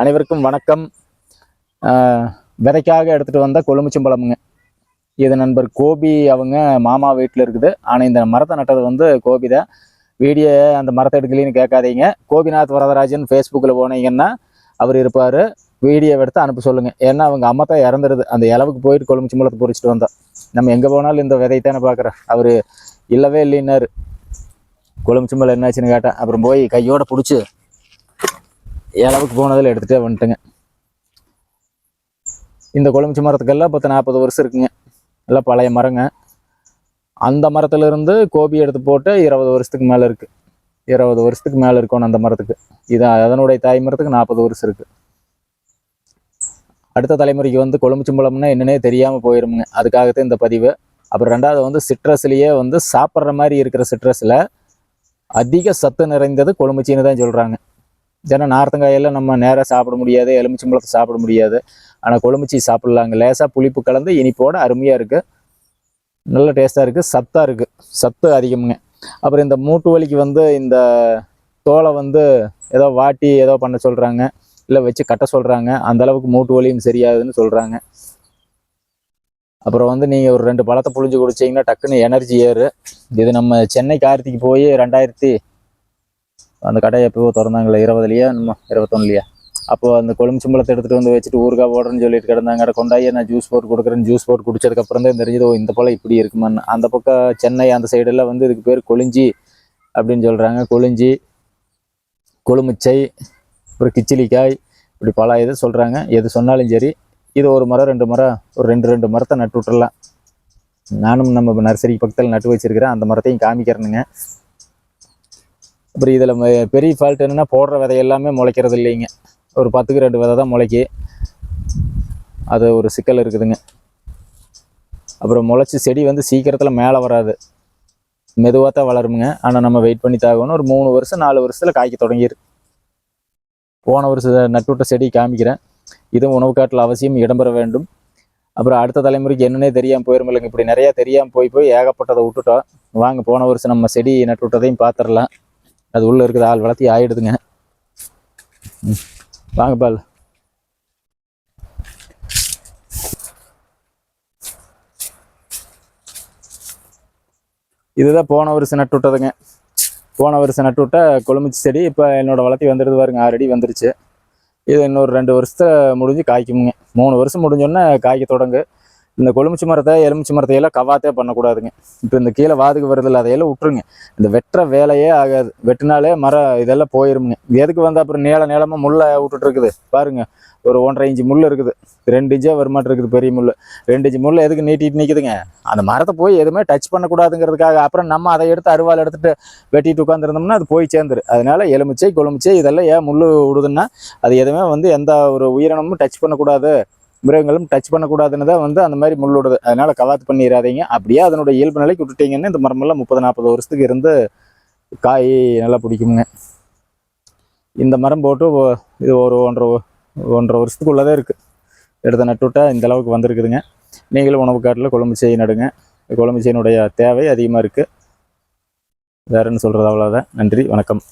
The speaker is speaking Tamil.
அனைவருக்கும் வணக்கம். விதைக்காக எடுத்துகிட்டு வந்த கொழுமிச்சம்பழமுங்க இது நண்பர் கோபி அவங்க மாமா வீட்டில் இருக்குது. ஆனால் இந்த மரத்தை நட்டது வந்து கோபி தான். வீடியோ அந்த மரத்தை எடுக்கலன்னு கேட்காதீங்க. கோபிநாத் வரதராஜன் ஃபேஸ்புக்கில் போனீங்கன்னா அவர் இருப்பார். வீடியோ எடுத்து அனுப்ப சொல்லுங்கள் ஏன்னா அவங்க அம்மா தான் இறந்துருது. அந்த இளவுக்கு போயிட்டு கொழுமிச்சம்பழத்தை பொறிச்சிட்டு வந்தோம் நம்ம எங்கே போனாலும் இந்த விதையை தானே பார்க்குறேன் அவர் இல்லவே இல்லைன்னாரு. கொழுமிச்சம்பழம் என்னாச்சுன்னு கேட்டேன் அப்புறம் போய் கையோடு பிடிச்சி அளவுக்கு போனதில் எடுத்துகிட்டே வந்துட்டுங்க. இந்த கொழுமிச்சி மரத்துக்கெல்லாம் பத்து நாற்பது வருஷம் இருக்குங்க. எல்லாம் பழைய மரங்க. அந்த மரத்துலேருந்து கோபி எடுத்து போட்டு இருபது வருஷத்துக்கு மேலே இருக்குது இருபது வருஷத்துக்கு மேலே இருக்கணும் அந்த மரத்துக்கு. இது அதனுடைய தாய் மரத்துக்கு நாற்பது வருஷம் இருக்குது அடுத்த தலைமுறைக்கு வந்து கொழுமிச்சம்பழம்னா என்னன்னே தெரியாமல் போயிருமுங்க. அதுக்காகத்தான் இந்த பதிவு. அப்புறம் ரெண்டாவது வந்து சிட்ரஸ்லேயே வந்து சாப்பிட்ற மாதிரி இருக்கிற சிட்ரஸில் அதிக சத்து நிறைந்தது கொழுமிச்சின்னு தான் சொல்கிறாங்க ஏன்னா நார்த்தங்காயெல்லாம் நம்ம நேராக சாப்பிட முடியாது எலுமிச்சம்பழத்தை சாப்பிட முடியாது. ஆனால் கொழுமிச்சி சாப்பிட்லாங்க. லேசாக புளிப்பு கலந்து இனிப்போட அருமையாக இருக்குது நல்ல டேஸ்ட்டாக இருக்குது சத்தாக இருக்குது சத்து அதிகமுங்க. அப்புறம் இந்த மூட்டு வலிக்கு வந்து இந்த தோலை வந்து ஏதோ வாட்டி ஏதோ பண்ண சொல்கிறாங்க இல்லை வச்சு கட்ட சொல்கிறாங்க அந்தளவுக்கு மூட்டு வலியும் சரியாகுதுன்னு சொல்கிறாங்க அப்புறம் வந்து நீங்கள் ஒரு ரெண்டு பழத்தை புழிஞ்சு குடிச்சிங்கன்னா டக்குன்னு எனர்ஜி ஏறு. இது நம்ம சென்னை கார்த்திக்கு போய் ரெண்டாயிரத்தி அந்த கடையை எப்போவோ திறந்தாங்களே இருபதுலையா நம்ம இருபத்தொன்னுலையா? அப்போ அந்த கொழும்புச்சம்பளத்தை எடுத்துகிட்டு வந்து வச்சுட்டு ஊறுகாய் போடுறேன்னு சொல்லிட்டு கிடந்தாங்க. கொண்டாயே நான் ஜூஸ் போட்டு கொடுக்குறேன் ஜூஸ் போட்டு குடிச்சதுக்கப்புறம் தான் தெரிஞ்சதோ இந்த போல் இப்படி இருக்குமான்னு. அந்த பக்கம் சென்னை அந்த சைடெல்லாம் வந்து இதுக்கு பேர் கொழிஞ்சி அப்படின்னு சொல்கிறாங்க கொழிஞ்சி கொழுமிச்சை அப்புறம் கிச்சிலிக்காய் இப்படி பல இது சொல்கிறாங்க எது சொன்னாலும் சரி இது ஒரு மரம் ரெண்டு மரம் ஒரு ரெண்டு ரெண்டு மரத்தை நட்டு விட்டுறலாம். நானும் நம்ம நர்சரி பக்கத்தில் நட்டு வச்சுருக்கிறேன். அந்த மரத்தையும் காமிக்கிறேனுங்க. அப்புறம் இதில் பெரிய ஃபால்ட் என்னென்னா போடுற விதை எல்லாமே முளைக்கிறது இல்லைங்க. ஒரு பத்துக்கு ரெண்டு விதை தான் முளைக்கி. அது ஒரு சிக்கல் இருக்குதுங்க. அப்புறம் முளைச்சி செடி வந்து சீக்கிரத்தில் மேலே வராது. மெதுவாக தான் வளருமுங்க. ஆனால் நம்ம வெயிட் பண்ணி தாகணும். ஒரு மூணு வருஷம் நாலு வருஷத்தில் காய்க்க தொடங்கிரு. போன வருஷம் நட்டுவிட்ட செடி காமிக்கிறேன். இதுவும் உணவு காட்டில் அவசியம் இடம்பெற வேண்டும். அப்புறம் அடுத்த தலைமுறைக்கு என்னன்னே தெரியாமல் போயிரும் இல்லைங்க. இப்படி நிறையா தெரியாமல் போய் போய் ஏகப்பட்டதை விட்டுட்டோம். வாங்க போன வருஷம் நம்ம செடி நட்டு விட்டதையும் பார்த்துடலாம் அது உள்ளே இருக்கிற ஆள் வளர்த்தி ஆயிடுதுங்க. ம். வாங்க பால். இதுதான் போன வருஷம் நட்டு விட்டதுங்க. போன வருஷம் நட்டு விட்ட கொழுமிச்சி செடி இப்போ என்னோட வளர்த்தி வந்துடுது பாருங்க. ஆறடி வந்துருச்சு. இது இன்னொரு ரெண்டு வருஷத்தை முடிஞ்சு காய்க்குமுங்க. மூணு வருஷம் முடிஞ்சோடனே காய்க்க தொடங்கு. இந்த கொழுமிச்சி மரத்தை எலுமிச்சி மரத்தையெல்லாம் கவாத்தே பண்ணக்கூடாதுங்க. இப்போ இந்த கீழே வாதுக்கு வருதில்ல அதையெல்லாம் விட்டுருங்க. இந்த வெட்டுற வேலையே ஆகாது. வெட்டினாலே மரம் இதெல்லாம் போயிருமுங்க. எதுக்கு வந்து அப்புறம் நீள நீளமாக முள்ளை விட்டுட்டு இருக்குது பாருங்க. ஒரு ஒன்றரை இன்ச்சு முள் இருக்குது. ரெண்டு இன்ச்சே வருமாட்டு இருக்குது பெரிய முள் ரெண்டு இன்ச்சு முள் எதுக்கு நீட்டிட்டு நிற்குதுங்க அந்த மரத்தை போய் எதுவுமே டச் பண்ணக்கூடாதுங்கிறதுக்காக அப்புறம் நம்ம அதை எடுத்து அருவாள் எடுத்துட்டு வெட்டிட்டு உட்காந்துருந்தோம்னா அது போய் சேர்ந்துரு அதனால எலுமிச்சை கொழுமிச்சை இதெல்லாம் ஏன் முள் விடுதுன்னா அது எதுவுமே வந்து எந்த ஒரு உயிரினமும் டச் பண்ணக்கூடாது. மிருகங்களும் டச் பண்ணக்கூடாதுன்னு தான் வந்து அந்த மாதிரி முள் அதனால் அதனால கவாத்து பண்ணிடாதீங்க அப்படியே அதனுடைய இயல்பு நிலைக்கு விட்டுட்டீங்கன்னா இந்த மரமெல்லாம் முப்பது நாற்பது வருஷத்துக்கு இருந்து காய் நல்லா பிடிக்குங்க. இந்த மரம் போட்டு இது ஒரு ஒன்றரை ஒன்றரை வருஷத்துக்குள்ளதே இருக்குது எடுத்த நட்டுவிட்டா இந்த அளவுக்கு வந்திருக்குதுங்க. நீங்களும் உணவு காட்டில் குழம்பு செய்ய நடுங்க. குழம்பு செய்யினுடைய தேவை அதிகமாக இருக்குது வேறுன்னு சொல்கிறது அவ்வளோதான் நன்றி வணக்கம்.